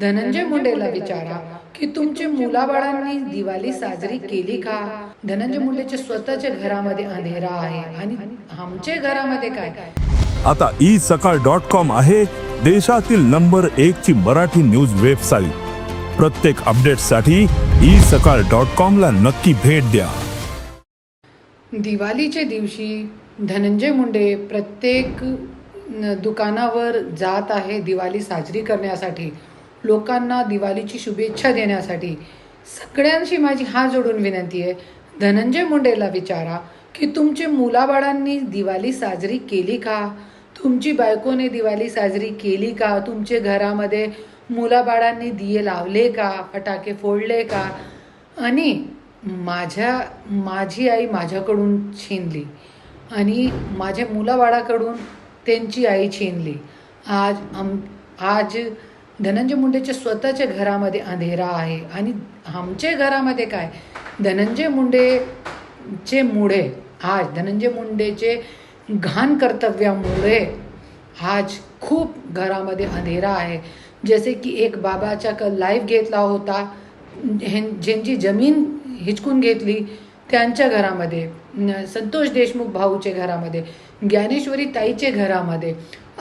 धनंजय मुंडेला विचारा की तुमच्या मुलाबाळांनी दिवाळी साजरी केली का? धनंजय मुंडेच्या स्वतःच्या घरामध्ये अंधेरा आहे आणि आमच्या घरामध्ये काय? आता ई सकाळ डॉट कॉम आहे देशातील नंबर एक ची मराठी न्यूज वेबसाईट प्रत्येक अपडेटसाठी ई सकाळ डॉट कॉम ला नक्की भेट द्या. दिवाळीच्या दिवशी धनंजय मुंडे प्रत्येक दुकानावर जात आहे दिवाळी साजरी करण्यासाठी. लोकांना दिवाळीची शुभेच्छा देण्यासाठी सगळ्यांशी माझी हात जोडून विनंती आहे. धनंजय मुंडेला विचारा की तुमचे मुलाबाळांनी दिवाळी साजरी केली का? तुमची बायकोने दिवाळी साजरी केली का? तुमचे घरामध्ये मुलाबाळांनी दिये लावले का? फटाके फोडले का? आणि माझ्या माझी आई माझ्याकडून छीनली आणि माझ्या मुलाबाळाकडून त्यांची आई छीनली. आज आम आज धनंजय मुंडेच्या स्वतःच्या घरामध्ये अंधेरा आहे. आणि आमच्या घरामध्ये काय? धनंजय मुंडेचे मुळे आज धनंजय मुंडेचे घाण कर्तव्यामुळे आज खूप घरामध्ये अंधेरा आहे. जसे की एक बाबाचा क लाईफ घेतला होता. हें ज्यांची जमीन हिचकून घेतली त्यांच्या घरामध्ये संतोष देशमुख भाऊचे घरामध्ये ज्ञानेश्वरी ताईचे घरामध्ये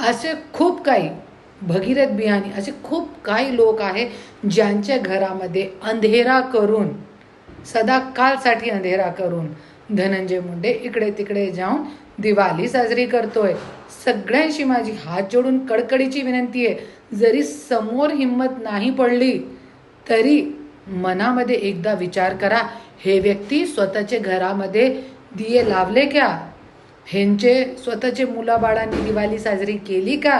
असे खूप काही भगीरथ बिहानी असे खूप काही लोक आहे ज्यांच्या घरामध्ये अंधेरा करून सदा कालसाठी अंधेरा करून धनंजय मुंडे इकडे तिकडे जाऊन दिवाळी साजरी करतोय. सगळ्यांशी माझी हात जोडून कडकडीची विनंती आहे. जरी समोर हिंमत नाही पडली तरी मनामध्ये एकदा विचार करा हे व्यक्ती स्वतःच्या घरामध्ये दिये लावले का? ह्यांचे स्वतःचे मुलाबाळांनी दिवाळी साजरी केली का?